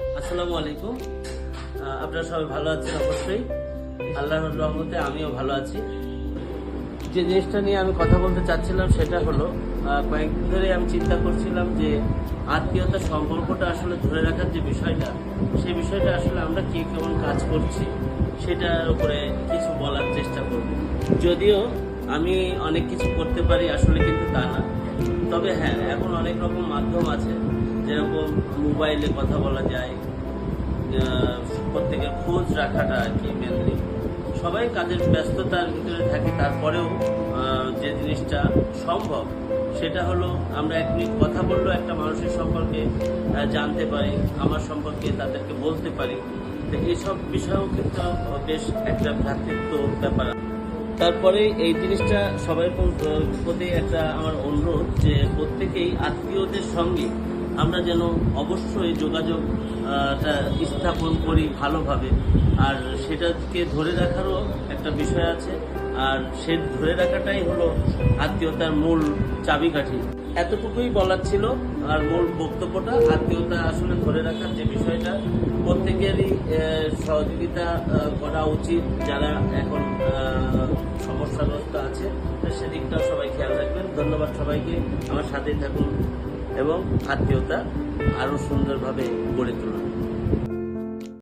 আসসালামু আলাইকুম। আপনারা সবাই ভালো আছেন অবশ্যই। আল্লাহর রহমতে আমিও ভালো আছি। যে জিনিসটা নিয়ে আমি কথা বলতে চাচ্ছিলাম সেটা হলো কয়েকদিন ধরে আমি চিন্তা করছিলাম যে আত্মীয়তার সম্পর্কটা আসলে ধরে রাখার যে বিষয়টা, সেই বিষয়টা আসলে আমরা কে কেমন কাজ করছি, সেটার উপরে কিছু বলার চেষ্টা করব। যদিও আমি অনেক কিছু করতে পারি, আসলে কিন্তু তা না। তবে হ্যাঁ এখন অনেক রকম মাধ্যম আছে। যেরকম মোবাইলে কথা বলা যায় প্রত্যেকের খোঁজ রাখাটা আর কি মেনলি সবাই কাজের ব্যস্ততার ভিতরে থাকে, তারপরেও যে জিনিসটা সম্ভব, সেটা হলো আমরা এক মিনিট কথা বললেও একটা মানুষের সম্পর্কে জানতে পারি, আমার সম্পর্কে তাদেরকে বলতে পারি। তো এইসব বিষয়েও কিন্তু বেশ একটা ভ্রাতৃত্ব ব্যাপার। তারপরে এই জিনিসটা সবাই প্রতি একটা আমার অনুরোধ যে প্রত্যেকেই আত্মীয়দের সঙ্গে আমরা যেন অবশ্যই যোগাযোগ স্থাপন করি ভালোভাবে। আর সেটাকে ধরে রাখারও একটা বিষয় আছে। আর সে ধরে রাখাটাই হলো আত্মীয়তার মূল চাবিকাঠি। এতটুকুই বলার ছিল আর মূল বক্তব্যটা। আত্মীয়তা আসলে ধরে রাখার যে বিষয়টা, প্রত্যেকেরই সহযোগিতা করা উচিত। যারা এখন সমস্যাগ্রস্ত আছে সেদিকটাও সবাই খেয়াল রাখবেন। ধন্যবাদ সবাইকে। আমার সাথেই থাকুন। এবং আত্মীয়তা আরও সুন্দরভাবে গড়ে তুলুন